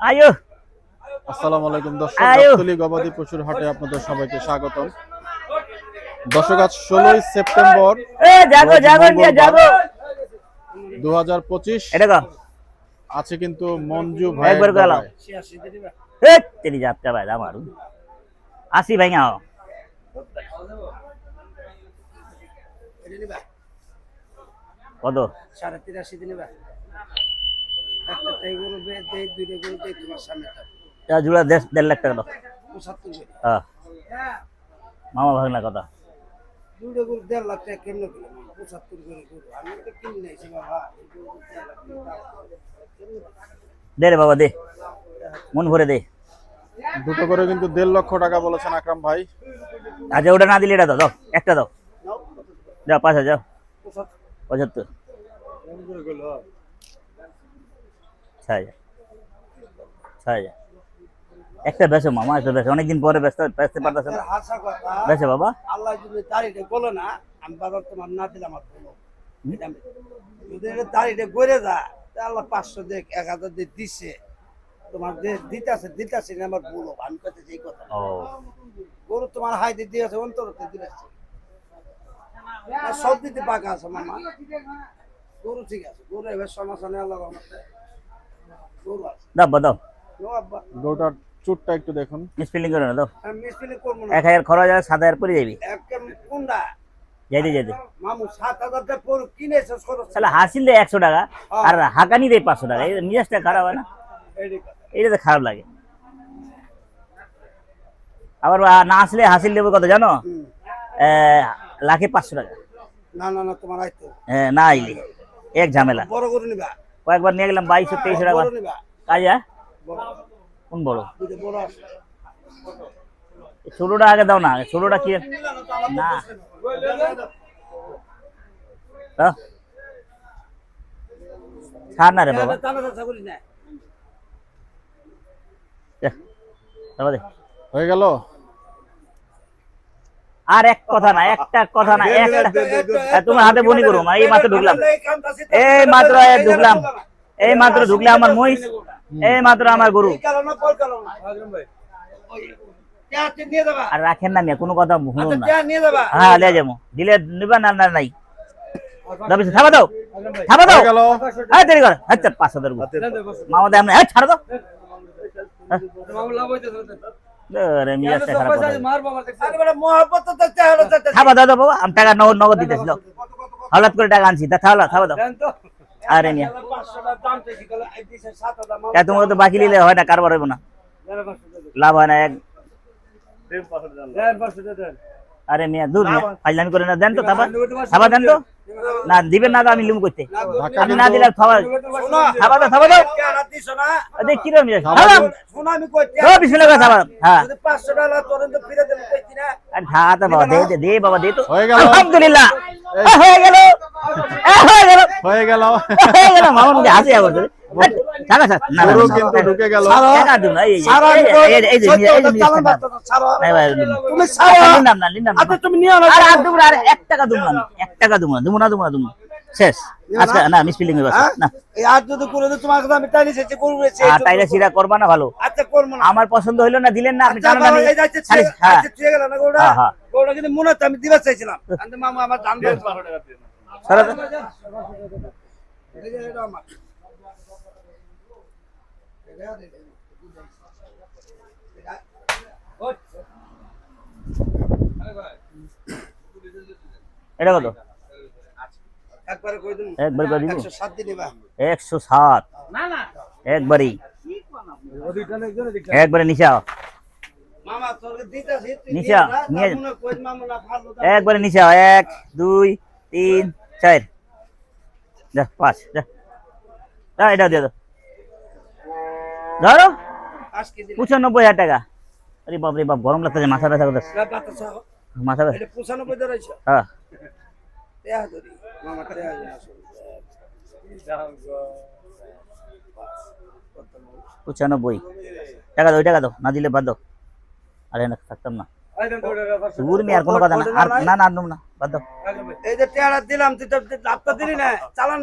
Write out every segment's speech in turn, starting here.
আয়ো। আসসালামু আলাইকুম দর্শক গাবতলী গবাদি পশুর হাটে আপনাদের সবাইকে স্বাগতম। দর্শক আজ ষোলোই সেপ্টেম্বর এ জাগো জাগো নিয়ে জাগো। দু হাজার পঁচিশ। এটা কো আছে কিন্তু মঞ্জু ভাই একবার গেলাম। এ তেরি যাত্রা ভাই আমার। আসি ভাই আও কত? সাড়ে তিরাশি দিনে একটা তাই গরু বে- দেই, দুইটা গরু দেই তোমার সামনে থাকবে। তা জুড়া দেড় দেড় লাখ টাকা দাও পঁচাত্তর হ্যাঁ মামা ভাগনা কথা দুইটা গরু দেড় লাখ টাকা কেমনে কিনলাম? পঁচাত্তর করে গরু। আমি তো কিনে নিয়েছি বাবা। এই গরু দেড় লাখ টাকা। কেমনে দে রে বাবা দে মন ভরে দে দুটো করে কিন্তু দেড় লক্ষ টাকা বলেছেন আকরাম ভাই আচ্ছা ওটা না দিলে এটা দাও দাও একটা দাও নাও, যাও পাঁচ হাজার পঁচাত্তর। হাজার একটা বেসো মামা একটা বেসো অনেকদিন পরে ব্যস্ত ব্যস্ত পারতেছে না। এর হাসা কথা, বেসো বাবা। আল্লাহ যদি দাড়িটা গলো না আমি বাবার তোমার না দিলে আমার ভুলো এটা যদি এটা দাড়িটা গড়ে যা আল্লাহ পাঁচশো দেখ এক হাজার দিয়ে দিচ্ছে তোমার যে দিতেছে দিতেছে না আমার ভুলো আমি কথা এই কথা। গরু তোমার হাইতে দিয়েছে অন্তরতে দিয়েছে। আর সব দিতে পাকা আছে মামা। গরু ঠিক আছে গরু এবার নেই আল্লাহ দাও দাও। নো চুটটা একটু দেখুন। স্পেলিং করে না দাও। আমি মিসপিলি করব না। এক হাজার খরচ হাজার সাত হাজার পরে যাবি। যাইতে যাইতে। মামু সাত হাজারটা পর কিনেছে খরচ তাহলে হাসিল দেয় একশো টাকা আর হাঁকানি দেয় পাঁচশো টাকা। এই মিজাজটা খারাপ হয় না। এইটা তো খারাপ লাগে। আবার না আসলে হাসিল দেবো কত জানো। লাখে পাঁচশো টাকা। না না না তোমার আইতো এ, না আইলে। এক ঝামেলা। বড় গরু নিবা। কয়েকবার নিয়ে গেলাম বাইশশো তেইশশো টাকা। কাজা কোন বড়? ছোটটা আগে দাও না ছোটটা কি? না। ছাড় না রে বাবা। তাহলে তো ছাগলি না। যা, বাবা দে। হয়ে গেল? আর এক কথা না একটা কথা না একটা এ, তোমার হাতে বনি করো মা, এই মাত্র ঢুকলাম। এই মাত্র এ ঢুকলাম। এই মাত্র ঢুকলে আমার মহিষ এই মাত্র আমার গরু। আর রাখেন না কোনো কথা শুনুন আচ্ছা না হ্যাঁ যাব। দিলে নিবা না না নাই। দাও বেশি, থাবা দাও। থাবা দাও। হ্যাঁ দেরি কর। আচ্ছা পাঁচ হাজার মামা দেয় হ্যাঁ দাও থাবা দাও বাবা আমি টাকা নগদ নগদ দিতেছিল হঠাৎ করে টাকা আনছি তা থাবা থাবা দাও। আরে মিয়া 500 টাকা দাম থেকে গেল এই দিছে 7000 মামা তা তোমাকে তো বাকি নিলে হয় না কারবার হইব না। দেন 500 টাকা লাভ হয় না এক দেন 500 টাকা দেন। আরে মিয়া দূর মিয়া ফাইলামি করে না দেন তো থাবা। থাবা দেন তো। না দিবেন না তো আমি লুম করতে আমি না দিলে দাও দাও কি রে মিয়া থাবা শোনো আমি কই ও বিসমিল্লাহ করে থাবা হ্যাঁ যদি 500 টাকা তোরেন তো ফিরে দেব কই কিনা আরে থাবা তো বাবা দে দে দে বাবা দে তো আলহামদুলিল্লাহ হয়ে গেল হয়ে গেল হয়ে গেল হয়ে গেল মামা হাসি আবার টাকা স্যার না না, গরু না, কিন্তু ঢুকে গেল টাকা দিন এই এই এই তুমি আচ্ছা, না না আচ্ছা তুমি নিও না আর আর দুমরা আর এক টাকা দুমরা না টাকা দুমরা দুমরা দুমরা দুমরা শেষ। আজকে না হ্যাঁ? না। আর যদি করে দিই তোমার কথা আমি টাইনি সেচে করব এসে আর তাইলে সিরা করবা না ভালো। আচ্ছা করব না। আমার পছন্দ হইল না দিলেন না আপনি আচ্ছা জানেন না খালি- হ্যাঁ। ঠিক গেল না গোড়া হ্যাঁ। গোড়া কিন্তু মনে আমি দিবা চাইছিলাম। আন্তে মামা আমার দাম দেন। সরো তো। এই যে এটা আমার এটা কত? একবারে কই দিন? একবার করে দিব? 107 দিন এবার একশো সাত। না না। একবারই। ওদিকটা একজনে দিক একবারে নিচে। আও। মামা তোর দিতাছি তুই নিয়ে আ, যা, নিয়ে- তার কই মামা না ফালতু একবারে নিচে। আও। এক দুই তিন চার। যা পাঁচ যা। যা, এটা দিয়ে দাও। ধরো। পঁচানব্বই হাজার টাকা। আরে বাপ রে বাপ গরম লাগতেছে মাথা ব্যথা করতেছে। মাথা ব্যথা। এটা 95 ধরেছে হ্যাঁ। তেয়া ধরি মামা আসলে পঁচানব্বই। টাকা দাও টাকা দাও। না দিলে বাদ দাও। আরে না থাকতাম না। দূর মি আর কোনো কথা না। আর না না না বাদ দাও। এই যে টেয়ারা দিলাম তুই তো লাভটা দিলি না। চালান!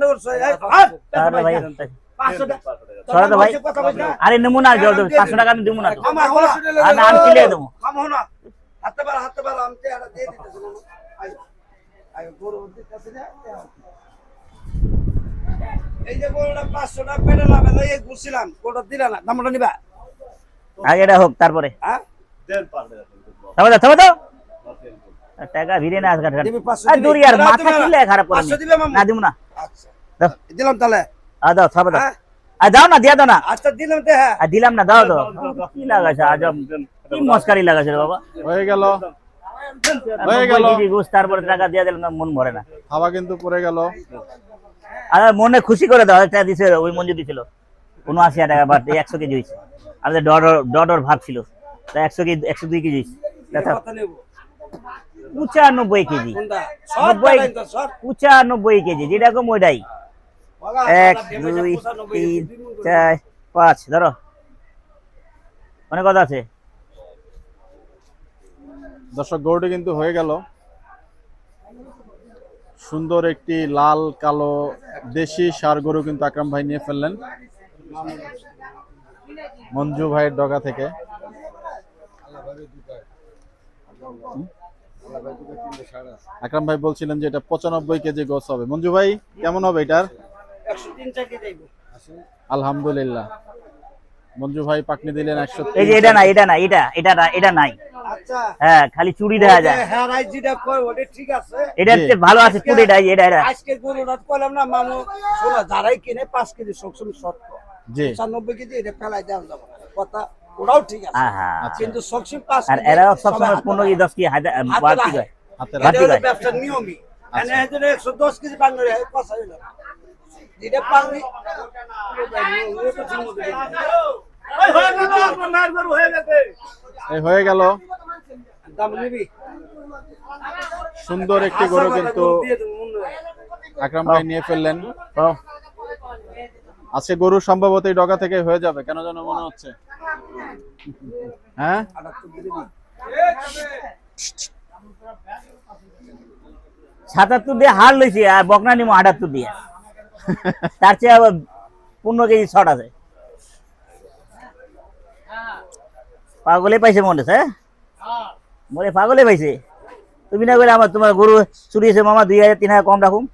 তাহলে ভাই। আরে নেব না জল দেবো পাঁচশো টাকা আমি দেবো না আমি আমি কিনে দেবো। হাতে পারা হাতে পারা আমি তো এটা দিয়ে দিতেছি মামা আয় আয় গরু দিতেছি না এই যে গরুটা পাঁচশো টাকা পেটে লাভে এই ঘুরছিলাম গরুটা দিলা না দামটা নিবা? আগে এটা হোক তারপরে। হ্যাঁ? থামো তো থামো তো। টাকা ভিড়ে না আজকাল আর দূর ইয়ার মাথা দিবে খারাপ করে পাঁচশো দিবে মামা? না দিব না। আচ্ছা। দাও। দিলাম তাহলে। আ দাও থামো দাও হ্যাঁ? দাও না দিয়া দাও না। আচ্ছা দিলাম হ্যাঁ। দিলাম না দাও দাও। কি লাগাইছে আজব। কি মস্কারি লাগাইছে বাবা। হয়ে গেল। হয়ে গেল। নব্বই কেজি গোস তারপরে টাকা দিয়ে দিলাম মন ভরে না। হাওয়া কিন্তু পড়ে গেল। আর মনে খুশি করে দাও একটা দিছে ওই মঞ্জু দিছিল। উনআশি টাকা বাট একশো কেজি হয়েছে। আমাদের ডডর ডডর ভাব ছিল। তা একশো কেজি একশো দুই কেজি দেখা পঁচানব্বই কেজি। পঁচানব্বই কেজি যেরকম ওইটাই। এক দুই তিন। চার পাঁচ ধরো। অনেক কথা আছে। দর্শক গরুটি কিন্তু হয়ে গেল। সুন্দর একটি লাল কালো দেশি সার গরু কিন্তু আকরাম ভাই নিয়ে ফেললেন। মঞ্জু ভাইয়ের ডগা থেকে। আকরাম ভাই বলছিলেন যে এটা পঁচানব্বই কেজি গোস হবে। মঞ্জু ভাই কেমন হবে এটার। আলহামদুলিল্লাহ। মঞ্জু ভাই পাকনি দিলেন একশো এই যে এটা না এটা না এটা এটা না এটা নাই। আচ্ছা। হ্যাঁ খালি চুড়ি দেখা যায়। হ্যাঁ রাইট যেটা কয় ওটা ঠিক আছে। এটা জি। ভালো আছে চুড়িটা এটা এটা। আজকে গরুটা কইলাম না মামু শোনা যারাই কিনে পাঁচ কেজি সবসময় শর্ট জি। পঁচানব্বই কেজি এটা ফেলাই দেওয়া যাবে কথা ওটাও ঠিক আছে। আহা। কিন্তু সবসময় পাঁচ আর কেজি সবসময় হাতে পনেরো কি দশ কি হাজার বাড়তি রাখে। হাতে এটা হলো হয়। ব্যবসার নিয়মই। এনে এজন্য একশো দশ কেজি বাংলা কথা হইল না। যেটা হয়ে গেল সুন্দর একটি গরু কিন্তু। আকরাম ভাই নিয়ে ফেললেন। আজকে গরু সম্ভবত এই ডগা থেকে হয়ে যাবে কেন যেন মনে হচ্ছে। হ্যাঁ। সাতাত্তর দিয়ে হার লইছি আর বকনা নিমো আটাত্তর দিয়ে। তার চেয়ে আবার পনেরো কেজি শর্ট আছে। পাগলে পাইছে মনে হচ্ছে হ্যাঁ? মনে পাগলে পাইছে। তুমি না বলে আমার তোমার গরু চুরি হয়েছে মামা দুই হাজার তিন হাজার কম রাখুম।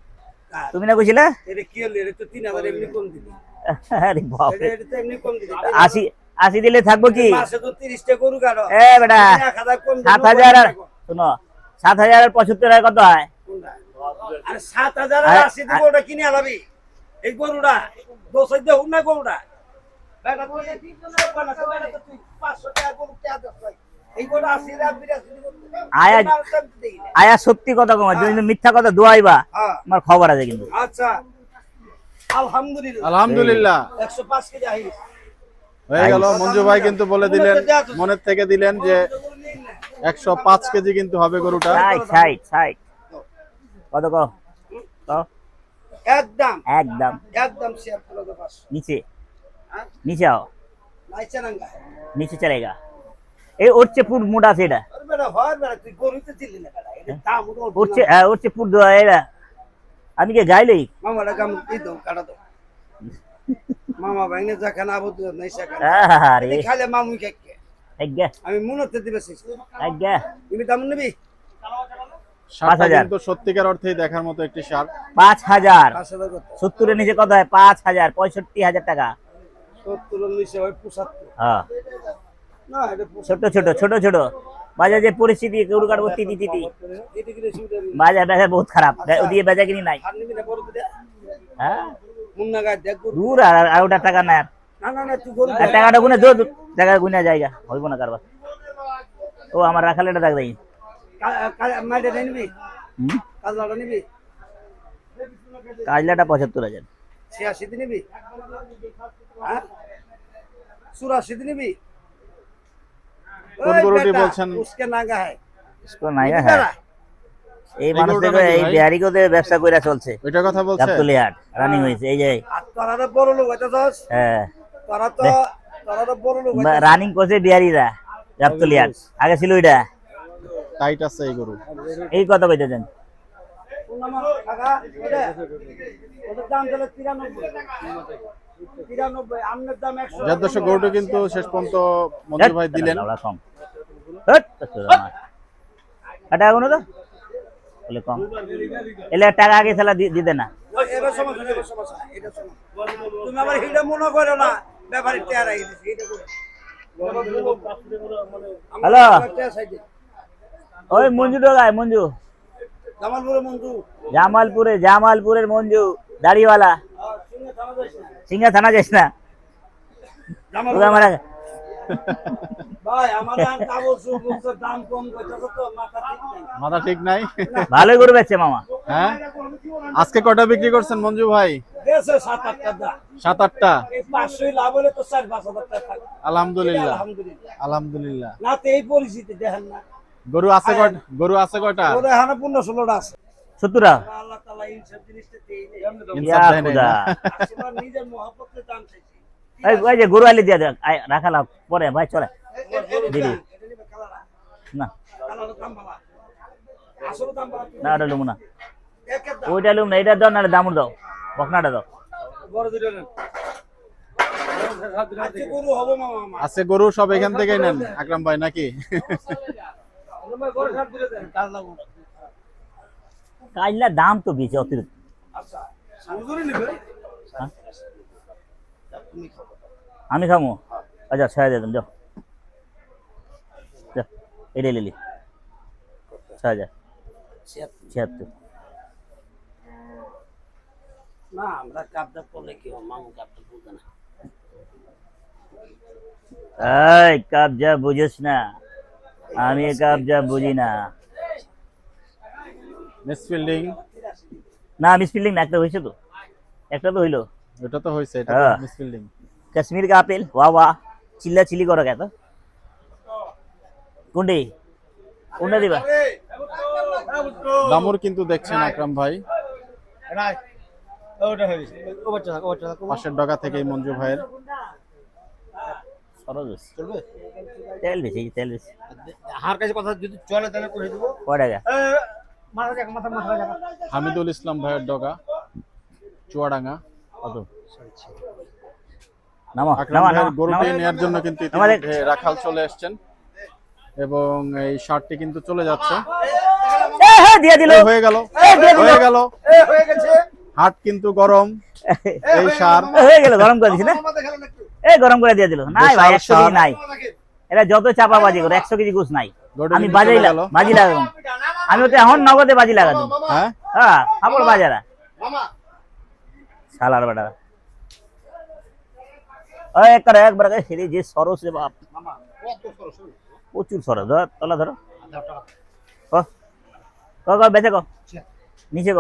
তুমি না কইছিলে। আশি আশি দিলে থাকব কি? মাসে তো 30 টা গরু কাটো। এ বেটা এক হাজার কম দিবি, সাত হাজার আর? শোনো সাত হাজার আর পঁচাত্তর হাজার কত হয়? সাত হাজার আর আর- আশি দিব ওটা কিনে আলাবি এই গরুটা হাজার হোক না গরুটা। বেটা তুই সব বানা, সব বানা তো তুই 500 টাকা গরু কে আদাস ভাই? এই গরুটা আশি হাজার, বিরাশি দিব। আয়া- এই মাল দাম দিই না। আয়া সত্যি কথা কমা তুমি মিথ্যা কথা দোয়াইবা হ্যাঁ, আমার খবর আছে কিন্তু। আচ্ছা। আলহামদুলিল্লাহ। আলহামদুলিল্লাহ। একশো পাঁচ কেজি আহিস। হয়ে গেল মঞ্জু ভাই কিন্তু বলে দিলেন মনের থেকে দিলেন যে একশো পাঁচ কেজি কিন্তু হবে গরুটা। কত কো একদম। একদম। পাঁচশো। নিচে। হ্যাঁ? নিচে আও। নাইচা নাঙ্গা নিচে চলেগা এই ওর চেয়ে পুর মোটা আছে এটা। আরে বেটা হয় বেটা তুই গরু তো চিনলি না বেটা এটা দাম হ্যাঁ, ওর চেয়ে পুর দেওয়া এটা আমি কি গাইলেই মামাটা কাম এই দাও কাটা দাও। মামা ভাইনে যেখানে আবদ্ধ নাই সেখানে আরে খালে মামুই খেকে আজ্ঞা আমি মনতে দিবে আজ্ঞা তুমি দাম নিবি? হাজার। কিন্তু সত্যিকার অর্থেই দেখার মতো একটি সার। পাঁচ হাজার। সত্তরের নিচে কত হয়? পাঁচ হাজার পঁয়ষট্টি হাজার টাকা। নিচে হয় পঁচাত্তর। হ্যাঁ। ছোট ছোট ছোট ছোট। বাজার যে পরিস্থিতি গরু কাটবো তিতি তিতি বাজার টাজার বহুত খারাপ। ওদিকে বেচা কিনি নাই। হ্যাঁ? দূর আর আর ওটা টাকা নাই আর। টাকাটা গুনে টাকা গুনে জায়গা। হইব না কারবার। ও আমার রাখালে এটা দেখ। কাজলাটা পঁচাত্তর হাজার। ছিয়াশিতে নিবি? চুরাশিতে নিবি? এই মানুষ এই বিহারি ব্যবসা কইরা চলছে। রানিং তোরা তো হ্যাঁ। তোরা তোরা তো রানিং করছে বিহারিরা গাবতুলি আগে ছিল ওইটা। টাইট আছে এই গরু। এই কথা কইতেছেন। দর্শক গরুটা কিন্তু শেষ পর্যন্ত ভাই দিলেন। লাউড়া কম। তো বলে এলে টাকা আগে দিতে না তুমি আবার হিটা মনে করো না। ব্যাপারে হ্যালো। ওই মঞ্জু ডোগায় মঞ্জু। জামালপুরে জামালপুরের মঞ্জু দাড়িওয়ালা। সিঙ্গা থানা যাইস না? ওকে আমার ভাই। আমার দাম কাগজ সুবুকের দাম কম করতেছে তো? মাথা ঠিক নাই। মাথা ঠিক নাই? ভালোই গরু বেচছে মামা। হ্যাঁ? আজকে কটা বিক্রি করছেন মঞ্জু ভাই? সাত আটটা আলহামদুলিল্লাহ। আলহামদুলিল্লাহ। আলহামদুলিল্লাহ। না তো এই পরিস্থিতি দেখেন না। গরু আছে কয়টা? গরু আছে কয়টা? ওরা এখানে পনেরো ষোলোটা আছে। সত্তরা আল্লাহ তালা ইনসাফ জিনিসটা দিয়ে নেই ইনসাফ না। আসলে নিজের মহাপতের দাম চাইছি। এই ওই যে গরু আলি দিয়ে দেখ রাখালাম পরে ভাই চলে। দিদি। না। দাম না ওটা লুম না। ওইটা লুম না এটা দাও না দামুর দাও। বকনাটা দাও। আছে গরু সব এখান থেকেই নেন আকরাম ভাই নাকি? গরু সাত দিলে দেন কাজ লাগবো কাজলা দাম তো বেশি অতিরিক্ত। হ্যাঁ? আমি খামো আচ্ছা ছয় দিয়ে দেন যাও লিলি হাজার ছিয়াত্তর। না আমরা কাপটা করলে কি মামু কাপটা বুঝে না। এই কাবজা বুঝিস না। আমি কাবজা বুঝি না। মিসফিল্ডিং না মিসফিল্ডিং না একটা হইছে তো। একটা তো হইল। এটা তো হইছে এটা হ্যাঁ। মিসফিল্ডিং কাশ্মীর কা আপেল ওয়া ওয়া। চিল্লা চিলি করা কেন কোনটি? কোনটা দিবা? দামুর কিন্তু দেখছেন আকরাম ভাই। পাশের ডগা থেকে মঞ্জু ভাইয়ের। সরজ তেল বেশি তেল বেশি। হার কাছে কথা যদি চলে তাহলে করে দেবো। কয় টাকা? মাথা জায়গা মাথা মাথা জায়গা হামিদুল ইসলাম ভাইয়ের ডগা চুয়াডাঙ্গা। কত? নামো গরুটি নামো। জন্য কিন্তু রাখাল চলে আসছেন এবং এই শার্টটি কিন্তু চলে যাচ্ছে। এ, হ্যাঁ দিয়ে দিল। হয়ে গেল। হয়ে গেল। হয়ে হাট কিন্তু গরম। এই সার হয়ে গেল গরম করে দিছি না? এই গরম করে দিয়ে দিল। নাই ভাই একশো কেজি নাই। এটা যত চাপা বাজি করে একশো কেজি ঘুষ নাই। আমি বাজাই বাজি লাগাম আমি ওতে এখন নগদে বাজি লাগাতাম হ্যাঁ? হ্যাঁ আমার বাজারা। মামা শালার বেটা। একবার একবার হেরে যে সরস রে বাপ। মামা প্রচুর সরস। ধর তলা ধরো। ক ক ক বেঁচে ক। নিচে ক।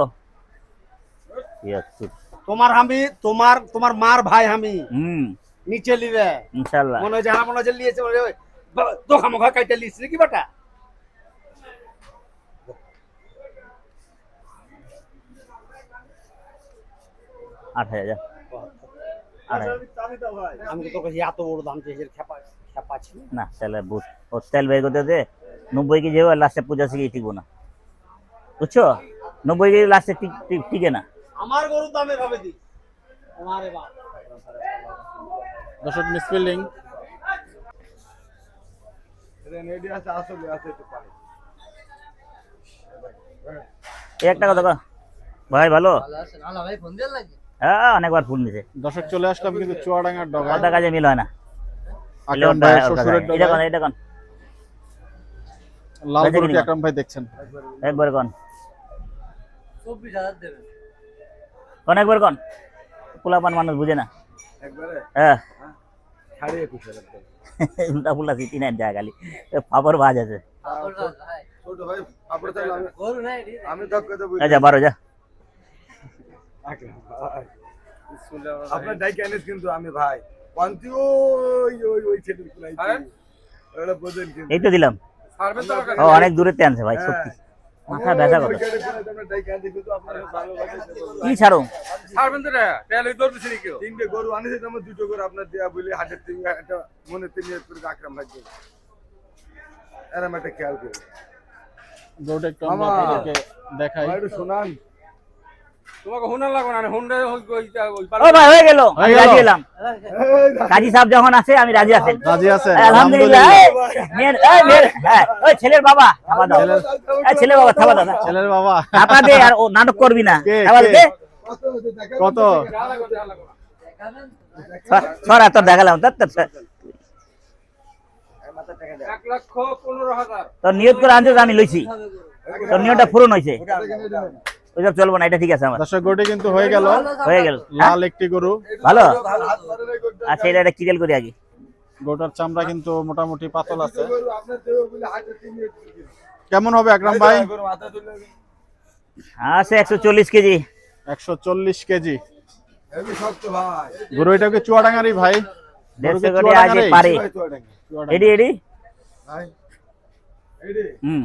তিয়াত্তর। তোমার আমি তোমার তোমার মার ভাই আমি হুম। নিচে লিবে। ইনশাল্লাহ মনে হয় মনে হয় লিয়েছে বা- দোখা মোখা কাইটা লিয়েছে কি বাটা? আট হাজার আট আমি তো কাছে এত বড় দাম চেয়েছি খেপা খেপা ছিল না? তাহলে বুঝ ও তেল বের করতে দে নব্বই কেজি হবে লাস্টে পঁচাশি কেজি টিকবো না। বুঝছ? নব্বই কেজি লাস্টে টিক না। আমার গরুর দামে ভাবে দি আমারে বাপ। দর্শক মিস ফিল্ডিং। একটা কথা ভাই ভালো? হ্যাঁ অনেকবার ফোন দিছে। দর্শক চলে আসলাম কিন্তু চুয়াডাঙ্গার ডগা কথা কাজে মিল হয় না। আকরাম এটা কোন লাল গরুটি আকরাম ভাই দেখছেন। একবার কোন? চব্বিশ হাজার দেবেন। কোন একবার কোন? পোলাপান মানুষ বুঝে না। হ্যাঁ। উল্টা পুল্টা সিটি নাই খালি। পাপড় ভাজ আছে। দেবো। আচ্ছা বারো যা। আপনার ডাইকে আনিস কিন্তু আমি ভাই। পান্তি ওই ওই ওই ছেলের কুলাই ওটা বোঝেন কিন্তু। এই তো দিলাম। ও অনেক দূরে আনছে ভাই সত্যি। মাথা ব্যথা করে। কি ছাড়ো? ছাড়বেন তো রে দৌড় পিছনে কেউ তিনটে গরু আনিছে তো আমার দুটো গরু আপনার দেয়া বলি হাটের তিন একটা মনে তিন করে আকরাম ভাই দেবে এরম একটা খেয়াল করে। গরুটা একটু। দেখাই। একটু শোনান। তোমাকে হুন্ডা লাগবে না হুন্ডা ও ভাই হয়ে গেল। আমি রাজি এলাম। কাজী সাহেব যখন আছে আমি রাজি আছেন রাজি আছেন আলহামদুলিল্লাহ। মেয়ের এই, মেয়ের, ওই ছেলের বাবা থাবা দাও। এই, ছেলের বাবা থাবা দাও ছেলের বাবা। থাপা দে আর ও নাটক করবি না। কে, থাবা দে। কত? ছড়া তোর দেখালাম। তোর নিয়ত করে আনছো আমি লইছি। তোর নিয়তটা পূরণ হয়েছে ওইসব চলবো না এটা ঠিক আছে আমার। দর্শক গরুটি কিন্তু হয়ে গেল। হয়ে গেল হ্যাঁ? লাল একটি গরু। ভালো? আচ্ছা এটা একটা ক্লিয়ার করি আগে। গরুটার চামড়া কিন্তু মোটামুটি পাতল আছে। কেমন হবে আকরাম ভাই? আছে একশো চল্লিশ কেজি। একশো চল্লিশ কেজি। গরু এটা কি চুয়াডাঙ্গারি ভাই? দেড়শো করে পারে। এডি এডি? হুম।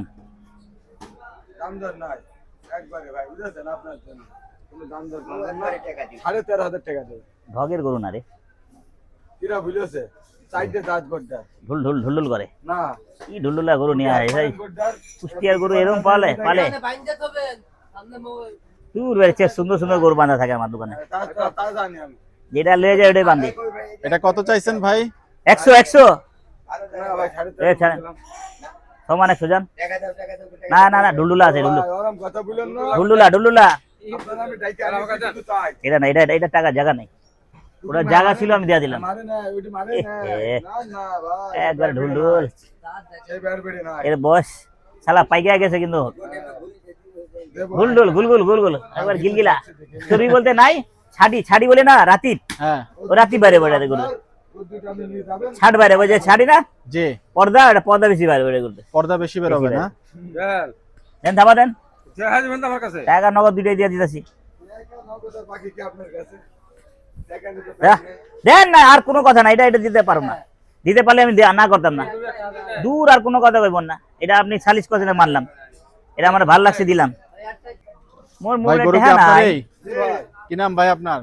সাড়ে তেরো হাজার টাকা দেবে। ভগের গরু না রে। কিরা বুঝেছে চারটে দাঁত গোড্ডার ঢুল ঢুল ঢুল করে। না। কি ঢুলঢুলা গরু নিয়ে আয় ভাই কুষ্টিয়ার গরু এরকম পালে পালে। দূর বেড়েছে সুন্দর সুন্দর গরু বাঁধা থাকে আমার দোকানে। তা তা- তা জানি আমি। যেটা লয়ে যায় ওটাই বান্ধি এটা কত চাইছেন ভাই? একশো একশো। ভাই ছাড়েন। সমান একশো জন না না না ঢুলঢুলা আছে শুধু তাই এটা না এটা এটা টাকা জায়গা নেই। ওটা জায়গা ছিল আমি দিয়ে দিলাম। একবার ঢুলঢুল এর বয়স শালা পাইকা গেছে কিন্তু। গুলগুল গুলগুল একবার গিলগিলা। চুরি বলতে নাই ছাড়ি ছাড়ি বলে না রাতি। হ্যাঁ। রাতি বাইরে বেড়াতে গরু ছাড় বাইরে বলছে ছাড়ি না? জি। পর্দা এটা পর্দা বেশি বাইরে বেড়ে করতে পর্দা বেশি বের হবে না? দেন। দেন থাবা দেন। জাহাজ বেন আমার কাছে। টাকা নগদ দুইটাই দিয়ে দিতেছি। বাকি কি আপনার কাছে টাকা নিতে? দেন না আর কোনো কথা না এটা এটা দিতে পারব না। দিতে পারলে আমি না করতাম না। দূর আর কোনো কথা কইব না। এটা আপনি সালিশ করছেন মানলাম। এটা আমার ভালো লাগছে দিলাম। মোর মোর কি হ্যাঁ কি নাম ভাই আপনার?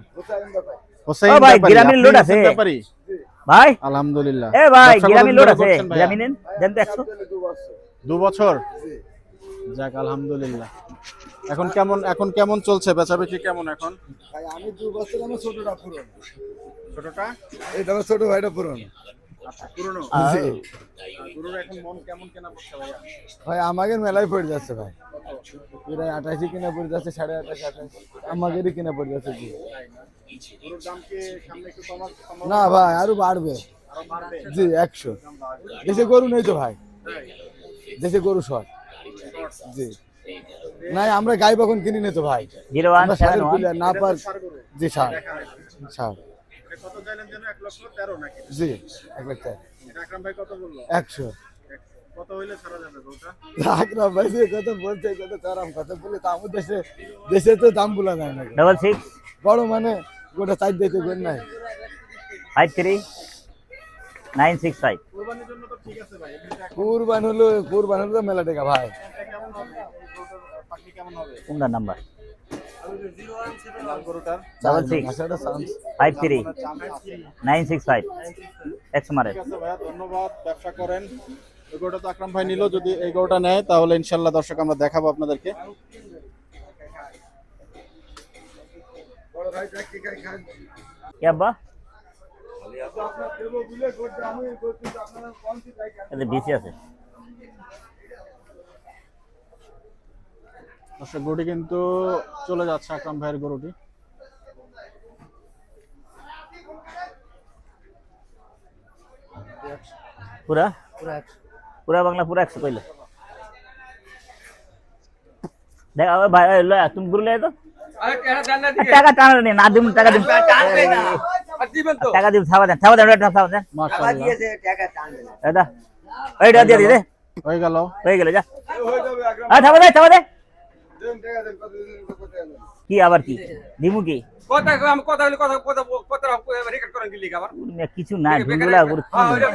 হোসেন ভাই, গ্রামীণ লোড আছে। ভাই? আলহামদুলিল্লাহ। এ ভাই কতদিন লোড আছে। দেন তো একশো দু বছর? যাক আলহামদুলিল্লাহ। এখন কেমন এখন কেমন চলছে? বেচাবেচি কেমন এখন? ভাই আমি দু বছর আমার ছোটটা পুরন ছোটটা? ছোট ভাইটা পুরন? আচ্ছা মন ভাই আমাকে মেলায় পড়ে যাচ্ছে ভাই। প্রায় আঠাশি কিনা পড়ে যাচ্ছে সাড়ে আঠাশি আঠাশি। আমাদেরই কিনা পড়ে যাচ্ছে না ভাই আরও বাড়বে। জি একশো। দেশে গরু নেই তো ভাই। দেশে গরু শর্ট জি। নাই আমরা গাই বখন কিনি নি তো ভাই। না পার জি সার সার এটা কত চাইলেন যেন এক লক্ষ তেরো নাকি জি এক লাখ টাকা এটা আকরাম ভাই কত বলল একশো। কত হইলে ছাড়া যাবে গরুটা আকরাম ভাই যে কত বলছে কত চারাম কত বলে তো আমার দেশে দেশে তো দাম বলা যায় না। ডবল সিক্স বড় মানে গোটা চার দিতে কোন নাই। Five three nine six five কোরবানির জন্য তো ঠিক আছে ভাই এমনিতে কুরবান হলো কুরবান হলো মেলা টাকা ভাই। একটা কেমন হবে গরুটার পাখি কেমন হবে কোনটা number double six five three nine six five একশো মারে ঠিক ধন্যবাদ ব্যবসা করেন। এই গরুটা তো আকরাম ভাই নিল যদি নেয় তাহলে ইনশাল্লাহ দর্শক আমরা দেখাবো আপনাদেরকে বড় ভাই চাকরি খাই খান কি আব্বা আপনার দেবো বুলে করতে আমি করতে আপনারা কোন কি চাই এতে বেশি আছে। দর্শক গরুটি কিন্তু চলে যাচ্ছে আকরাম ভাইয়ের গরুটি। পুরা? পুরা বাংলা পুরা একশো কইলে। দেখ আবার ভাই তুমি গুরু লে তো? দেন টাকা টানা নেই না দিম টাকা তো। টাকা দিম থাবা দেন থাবা দেন থাবা দেন। মাশাআল্লাহ এটা এইটা দিয়ে দি দে হয়ে গেল। হয়ে গেল যা। হয়ে থাবা দে থাবা দে। দেন টাকা দেন কত দিন কত টাকা দেন? কি আবার কি? দিমু কি? কথা আমি কথা হইলে কথা কথা কথা রেকর্ড করেন কি লিখা আবার? উনি কিছু না ঢুঙ্গুলা গরু হ্যাঁ? ওইটা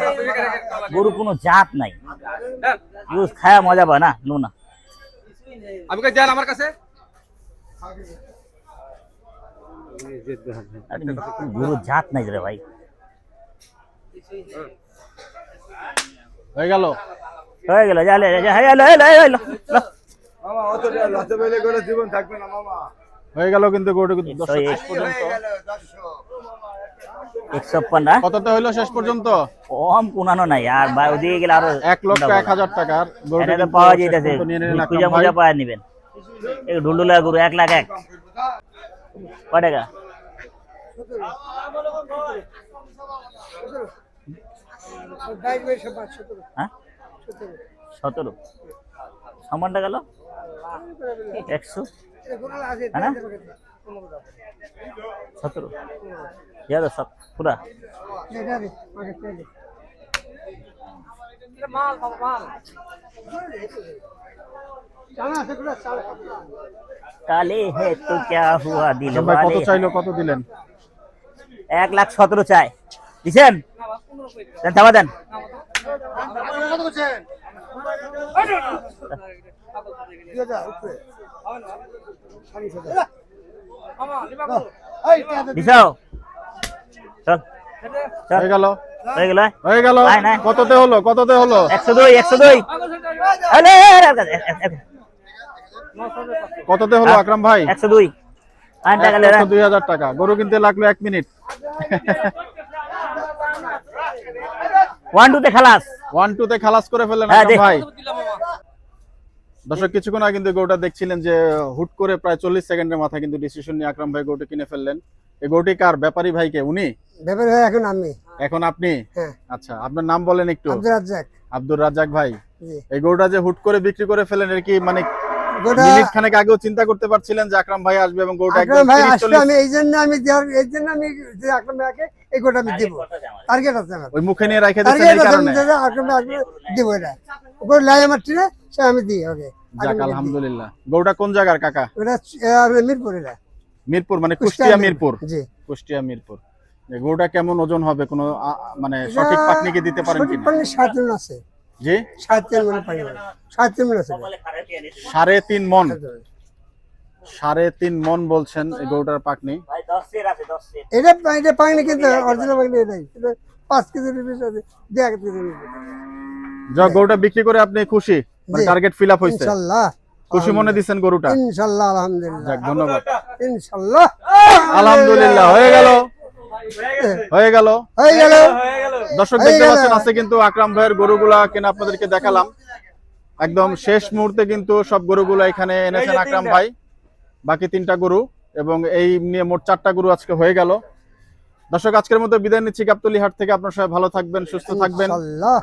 গরু কোনো জাত নাই। দেন খায়া মজা পায় না নো না। আমি আমার কাছে? গরু জাত নাই রে ভাই। হয়ে গেল? হয়ে গেল যা লে যা হয়ে গেল। মামা অত বেলে করে জীবন থাকবে না মামা। হয়ে গেল কিন্তু গরুটা কিন্তু একশো দর্শক। এক। শেষ পর্যন্ত। শেষ কম কোনানো নাই আর ওদিকে গেলে আরও এক লক্ষ টাকার গরুটা পাওয়া যাইতেছে। পূজা পূজা পাওয়া নিবেন এই ঢুলঢুলা গরু এক লাখ এক। কয় হ্যাঁ? সতেরো। সমানটা গেল? একশো? হ্যাঁ? সতেরো। সব পুরা? কালে হে তো ক্যা হুয়া দিল ভাই কত চাইলো কত দিলেন? এক লাখ সতেরো চাই। দিছেন? দেন থামা দেন। দিছাও চল। চল গেল। হয়ে গেল হয়ে? গেল। নাই, নাই। কততে হলো কততে হলো? একশো দুই একশো দুই। কততে হলো আকরাম ভাই? একশো দুই। দুই হাজার টাকা। গরু কিনতে লাগল এক মিনিট। ওয়ান টু খালাস। ওয়ান টু খালাস করে ফেললেন হ্যাঁ, আকরাম দেখ। ভাই। দর্শক কিছুক্ষণ আগে কিন্তু গরুটা দেখছিলেন যে হুট করে প্রায় চল্লিশ সেকেন্ডের মাথায় কিন্তু ডিসিশন নিয়ে আকরাম ভাই গরুটি কিনে ফেললেন। এই গরুটি কার? ব্যাপারী ভাইকে উনি? ব্যাপারে হয় এখন আমি। এখন আপনি? হ্যাঁ। আচ্ছা আপনার নাম বলেন একটু। আব্দুল রাজ্জাক। আব্দুর রাজ্জাক ভাই। জি। এই গরুটা যে হুট করে বিক্রি করে ফেলেন এর কি মানে গোটা মিনিট খানেক আগেও চিন্তা করতে পারছিলেন যে আকরাম ভাই আসবে এবং গরুটা একদম ভাই আসলে আমি এই জন্য আমি এই জন্য আমি যে আকরাম ভাইকে এই গোটা আমি দিব। টার্গেট আছে আমার। ওই মুখে নিয়ে রেখে এই কারণে। দাদা আকরাম ভাই আসবে দিব এটা। ওপর লাই আমার সে আমি দিই ওকে। যাক আলহামদুলিল্লাহ। গরুটা কোন জায়গার কাকা? ওটা মিরপুর এটা। মিরপুর মানে কুষ্টিয়া মিরপুর। জি। কুষ্টিয়া মিরপুর। গরুটা কেমন ওজন হবে? কোনো মানে সঠিক পাকনি কি দিতে পারেন পানি সাত দিন আছে। জি? সাত দিন মানে পানি হবে। সাত দিন আছে। সাড়ে তিন মন? সাড়ে তিন মন। বলছেন এই গরুটার পাকনি এটা এটা পানি কিন্তু অরিজিনাল পানি এটাই এটা পাঁচ কেজি বেশি আছে। এক কেজি যা গরুটা বিক্রি করে আপনি খুশি? মানে টার্গেট ফিল আপ হয়েছে। ইনশাল্লাহ। খুশি মনে দিচ্ছেন গরুটা? ইনশাল্লাহ আলহামদুলিল্লাহ। যাক ধন্যবাদ। ইনশাল্লাহ। আলহামদুলিল্লাহ হয়ে গেল। হয়ে গেল। হয়ে গেল। দর্শক দেখতে পাচ্ছেন আছে কিন্তু আকরাম ভাইয়ের গরুগুলা কিনা আপনাদেরকে দেখালাম। একদম শেষ মুহূর্তে কিন্তু সব গরুগুলো এখানে এনেছেন আকরাম ভাই। বাকি তিনটা গরু এবং এই নিয়ে মোট চারটা গরু আজকে হয়ে গেল। দর্শক আজকের মতো বিদায় নিচ্ছি গাবতলি হাট থেকে। আপনার সবাই ভালো থাকবেন সুস্থ থাকবেন।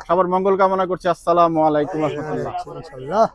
সবার মঙ্গল কামনা করছি। আসসালামু আলাইকুম রহমতুল্লাহ।